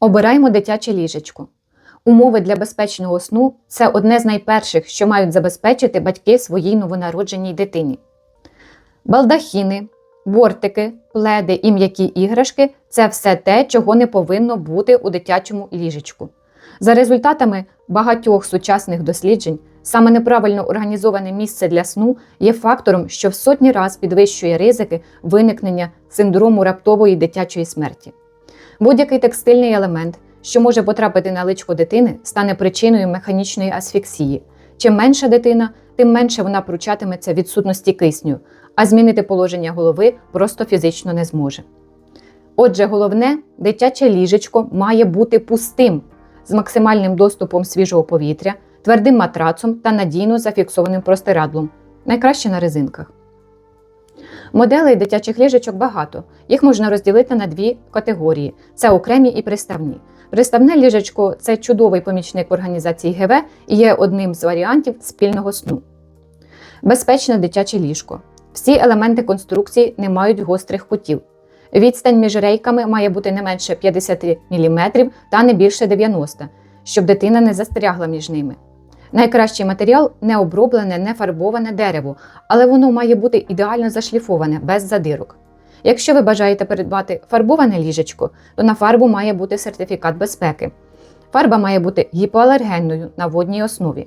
Обираємо дитяче ліжечко. Умови для безпечного сну це одне з найперших, що мають забезпечити батьки своїй новонародженій дитині. Балдахіни, бортики, пледи і м'які іграшки це все те, чого не повинно бути у дитячому ліжечку. За результатами багатьох сучасних досліджень, саме неправильно організоване місце для сну є фактором, що в сотні раз підвищує ризики виникнення синдрому раптової дитячої смерті. Будь-який текстильний елемент, що може потрапити на личко дитини, стане причиною механічної асфіксії. Чим менша дитина, тим менше вона пручатиметься відсутності кисню, а змінити положення голови просто фізично не зможе. Отже, головне, дитяче ліжечко має бути пустим, з максимальним доступом свіжого повітря, твердим матрацом та надійно зафіксованим простирадлом, найкраще на резинках. Моделей дитячих ліжечок багато. Їх можна розділити на дві категорії: це окремі і приставні. Приставне ліжечко це чудовий помічник організації ГВ і є одним з варіантів спільного сну. Безпечне дитяче ліжко. Всі елементи конструкції не мають гострих кутів. Відстань між рейками має бути не менше 50 мм та не більше 90 щоб дитина не застрягла між ними. Найкращий матеріал не оброблене, не фарбоване дерево, але воно має бути ідеально зашліфоване, без задирок. Якщо ви бажаєте придбати фарбоване ліжечко, то на фарбу має бути сертифікат безпеки. Фарба має бути гіпоалергенною на водній основі.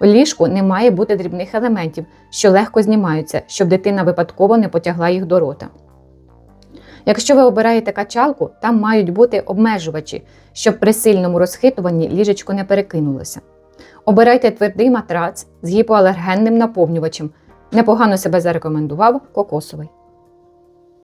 В ліжку не має бути дрібних елементів, що легко знімаються, щоб дитина випадково не потягла їх до рота. Якщо ви обираєте качалку, там мають бути обмежувачі, щоб при сильному розхитуванні ліжечко не перекинулося. Обирайте твердий матрац з гіпоалергенним наповнювачем. Непогано себе зарекомендував кокосовий.